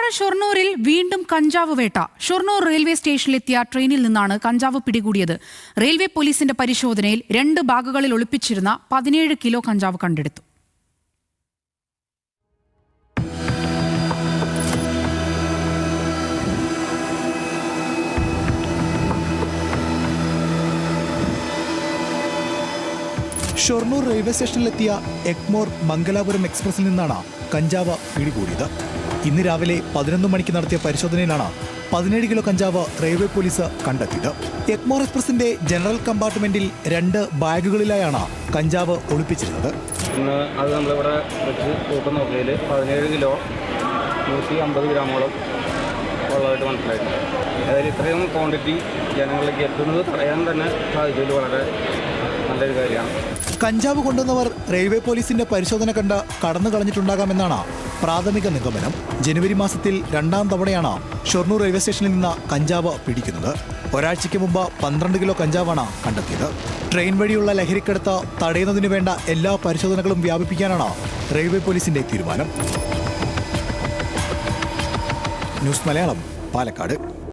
പാലക്കാട് ഷൊർണൂരിൽ വീണ്ടും കഞ്ചാവ് വേട്ട. ഷൊർണൂർ റെയിൽവേ സ്റ്റേഷനിലെത്തിയ ട്രെയിനിൽ നിന്നാണ് കഞ്ചാവ് പിടികൂടിയത്. റെയിൽവേ പോലീസിന്റെ പരിശോധനയിൽ രണ്ട് ബാഗുകളിൽ ഒളിപ്പിച്ചിരുന്ന പതിനേഴ് കിലോ കഞ്ചാവ് കണ്ടെടുത്തു. ഷൊർണൂർ റെയിൽവേ സ്റ്റേഷനിലെത്തിയ എക്മോർ മംഗലാപുരം എക്സ്പ്രസിൽ നിന്നാണ് കഞ്ചാവ് പിടികൂടിയത്. ഇന്ന് രാവിലെ പതിനൊന്ന് മണിക്ക് നടത്തിയ പരിശോധനയിലാണ് പതിനേഴ് കിലോ കഞ്ചാവ് റെയിൽവേ പോലീസ് കണ്ടെത്തിയത്. എക്മോർ എക്സ്പ്രസിന്റെ ജനറൽ കമ്പാർട്ട്മെന്റിൽ രണ്ട് ബാഗുകളിലായാണ് കഞ്ചാവ് ഒളിപ്പിച്ചിരുന്നത്. അത് കിലോ നൂറ്റി അമ്പത് ഗ്രാമോളം ഉള്ളതായിട്ട് മനസ്സിലായിട്ടുണ്ട്. അതായത് ഇത്രയും ക്വാണ്ടിറ്റി ജനങ്ങളിലേക്ക് എത്തുന്നത് തടയാൻ തന്നെ സാധിച്ചതിൽ വളരെ നല്ലൊരു കാര്യമാണ്. കഞ്ചാവ് കൊണ്ടുവന്നവർ റെയിൽവേ പോലീസിന്റെ പരിശോധന കണ്ട് കടന്നു കളഞ്ഞിട്ടുണ്ടാകാമെന്നാണ് പ്രാഥമിക നിഗമനം. ജനുവരി മാസത്തിൽ രണ്ടാം തവണയാണ് ഷൊർണൂർ റെയിൽവേ സ്റ്റേഷനിൽ നിന്ന് കഞ്ചാവ് പിടിക്കുന്നത്. ഒരാഴ്ചയ്ക്ക് മുമ്പ് പന്ത്രണ്ട് കിലോ കഞ്ചാവാണ് കണ്ടെത്തിയത്. ട്രെയിൻ വഴിയുള്ള ലഹരിക്കടത്ത് തടയുന്നതിന് വേണ്ട എല്ലാ പരിശോധനകളും വ്യാപിപ്പിക്കാനാണ് റെയിൽവേ പോലീസിന്റെ തീരുമാനം. ന്യൂസ് മലയാളം പാലക്കാട്.